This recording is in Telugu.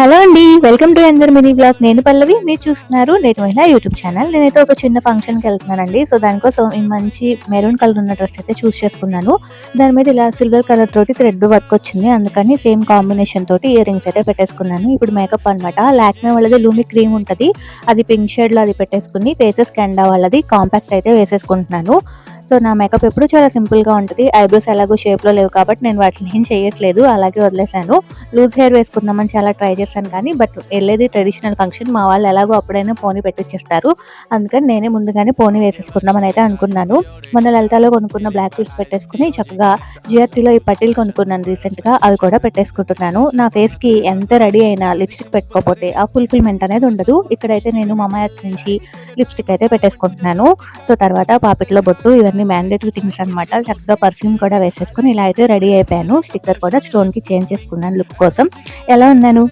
హలో అండి వెల్కమ్ టు అందర్ మినీ బ్లాగ్. నేను పల్లవి మీరు చూస్తున్నారు నేను అయినా యూట్యూబ్ ఛానల్. నేనైతే ఒక చిన్న ఫంక్షన్కి వెళ్తున్నానండి. సో దానికోసం ఈ మంచి మెరూన్ కలర్ ఉన్న డ్రెస్ అయితే చూస్ చేసుకున్నాను. దాని మీద ఇలా సిల్వర్ కలర్ తోటి థ్రెడ్ వర్క్ వచ్చింది. అందుకని సేమ్ కాంబినేషన్ తోటి ఇయర్ రింగ్స్ అయితే పెట్టేసుకున్నాను. ఇప్పుడు మేకప్ అనమాట లాక్మే వాళ్ళది లూమి క్రీమ్ ఉంటుంది. అది పింక్ షేడ్లో అది పెట్టేసుకుని ఫేసెస్ కెండా వాళ్ళది కాంపాక్ట్ అయితే వేసేసుకుంటున్నాను. సో నా మేకప్ ఎప్పుడు చాలా సింపుల్గా ఉంటుంది. ఐబ్రోస్ ఎలాగో షేప్లో లేవు కాబట్టి నేను వాటిని ఏం చేయట్లేదు. అలాగే వదిలేసాను లూజ్ హెయిర్ వేసుకుందామని చాలా ట్రై చేశాను కానీ బట్ వెళ్ళేది ట్రెడిషనల్ ఫంక్షన్ మా వాళ్ళు ఎలాగో అప్పుడైనా పోనీ పెట్టించేస్తారు అందుకని నేనే ముందుగానే పోనీ వేసేసుకుందామని అయితే అనుకున్నాను. మొన్న లలితాలో కొనుక్కున్న బ్లాక్ క్లిప్స్ పెట్టేసుకుని చక్కగా జిఆర్టీలో ఈ పట్టీలు కొనుక్కున్నాను రీసెంట్గా అవి కూడా పెట్టేసుకుంటున్నాను. నా ఫేస్కి ఎంత రెడీ అయినా లిప్స్టిక్ పెట్టుకోకపోతే ఆ ఫుల్ఫిల్మెంట్ అనేది ఉండదు. ఇక్కడైతే నేను మమాయత్ నుంచి లిప్స్టిక్ అయితే పెట్టేసుకుంటున్నాను. సో తర్వాత పాపిట్లో బొట్టు ఇవన్నీ మ్యాండేటరీ థింగ్స్ అన్నమాట. చక్కగా పర్ఫ్యూమ్ కూడా వేసేసుకుని ఇలా అయితే రెడీ అయిపోయాను. స్టిక్కర్ కూడా స్టోన్కి చేంజ్ చేసుకున్నాను లుక్ కోసం. ఎలా ఉన్నాను?